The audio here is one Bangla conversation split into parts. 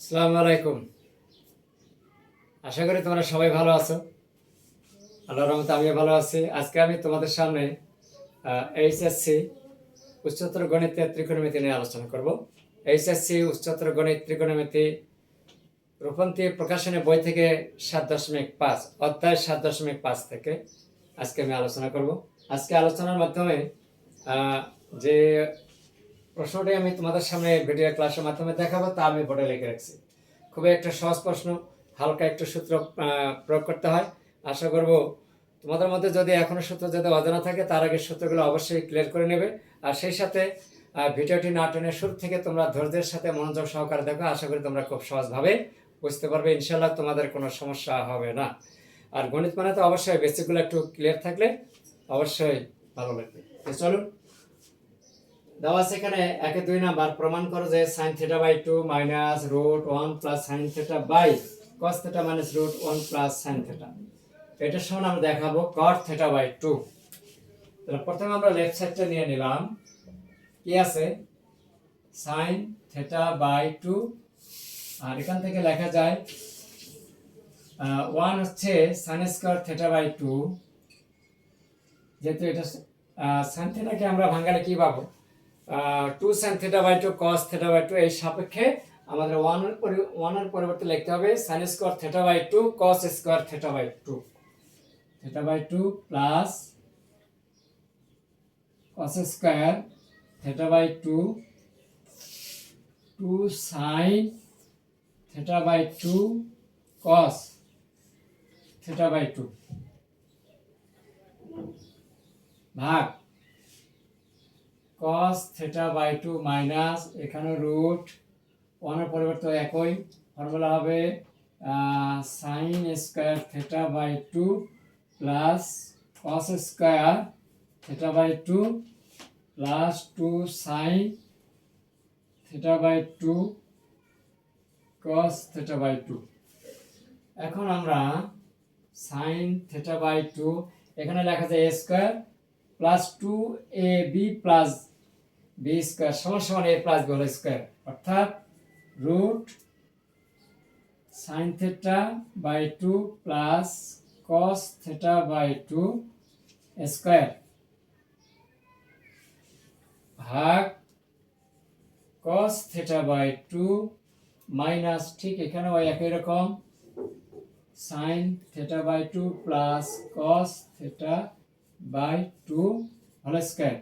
আসসালামু আলাইকুম। আশা করি তোমরা সবাই ভালো আছো। আল্লাহ রহমতে আমিও ভালো আছি। আজকে আমি তোমাদের সামনে এইচএসসি উচ্চতর গণিতের ত্রিকোণমিতি নিয়ে আলোচনা করব। এইচএসসি উচ্চতর গণিত ত্রিকোণমিতি রূপন্তী প্রকাশনের বই থেকে সাত দশমিক পাঁচ, অধ্যায় সাত দশমিক পাঁচ থেকে আজকে আমি আলোচনা করব। আজকে আলোচনার মাধ্যমে যে প্রশ্নটি আমি তোমাদের সামনে ভিডিও ক্লাসের মাধ্যমে দেখাবো, তা আমি বোর্ডে লিখে রাখছি। খুবই একটা সহজ প্রশ্ন, হালকা একটু সূত্র প্রয়োগ করতে হয়। আশা করব তোমাদের মধ্যে যদি এখনও সূত্র যদি অজানা থাকে, তার আগে সূত্রগুলো অবশ্যই ক্লিয়ার করে নেবে। আর সেই সাথে ভিডিওটি না টেনে শুরু থেকে তোমরা ধৈর্যের সাথে মনোযোগ সহকারে দেখো, আশা করি তোমরা খুব সহজভাবে বুঝতে পারবে। ইনশাল্লাহ তোমাদের কোনো সমস্যা হবে না। আর গণিত মানে তো অবশ্যই বেসিকগুলো একটু ক্লিয়ার থাকলে অবশ্যই ভালো লাগবে। চলুন দেওয়া এখানে একে দুই নাম্বার। প্রমাণ করো যে sine theta by two minus root one plus sine theta by cos theta minus root one plus sine theta এটার সমান আমরা দেখাবো কট থিটা বাই টু তাহলে প্রথমে আমরা লেফট সাইডটা নিয়ে নিলাম। কি আছে? সাইন থিটা বাই টু আর এখান থেকে লেখা যায় ওয়ান হচ্ছে sine square theta by two যেহেতু এটা সাইন থিটাকে আমরা ভাঙালে কি পাবো? Two sine theta by two cos theta by two এই সাপেক্ষে আমাদের ওয়ানের ওয়ানের পরিবর্তে লিখতে হবে sine square theta by two cos square theta by two theta by two plus cos square theta by two two sine theta by two cos theta by two ভাগ। Cos theta by two minus এখানে রুট ওয়ানের পরিবর্তে একই। ফর্মুলা হবে sine square theta by two plus cos square theta by two plus two sine theta by two cos theta by two এখন আমরা সাইন থিটা বাই টু এখানে লেখা যায় square plus two A B plus B square সমান সমান A plus B whole square অর্থাৎ root sine theta by two plus cos theta by two square ভাগ cos theta by two minus ঠিক এখানেও একই রকম। Sine theta by two plus cos theta by two whole square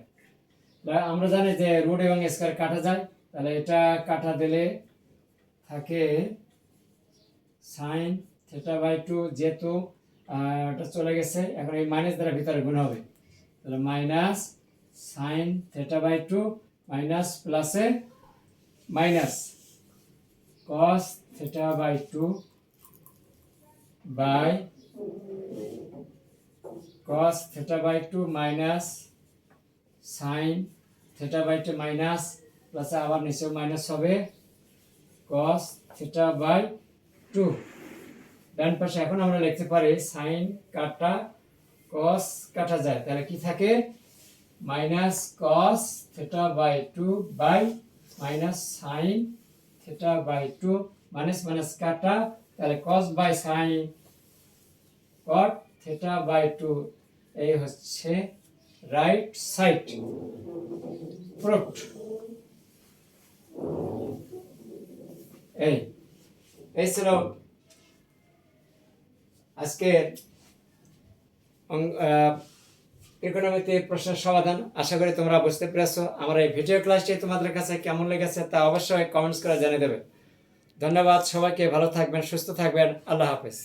আমরা জানি যে রুট এবং স্কোয়ার কাটা যায়, তাহলে এটা কাটা দিলে থাকে সাইন থেটা বাই টু যেহেতু ওটা চলে গেছে, এখন এই মাইনাস দ্বারা ভিতরে গুণ হবে। তাহলে minus sine theta by two minus প্লাসে minus cos theta by two by cos theta by 2 minus sin theta by 2 minus plus আবার নিচেও মাইনাস হবে cos theta by 2 ডান পাশে এখন আমরা লিখতে পারি সাইন কাটা কস কাটা যায়। তাহলে কি থাকে? Minus cos theta by 2 by minus sine theta by 2 minus minus কাটা। তাহলে cos by sine cot theta by two এই হচ্ছে রাইট সাইড প্রুফড এই এই ছিল আজকের ইকোনমিতে প্রশ্নের সমাধান। আশা করি তোমরা বুঝতে পেরেছ আমার এই ভিডিও ক্লাসটি তোমাদের কাছে কেমন লেগেছে তা অবশ্যই কমেন্টস করে জানিয়ে দেবে। ধন্যবাদ সবাইকে, ভালো থাকবেন, সুস্থ থাকবেন, আল্লাহ হাফেজ।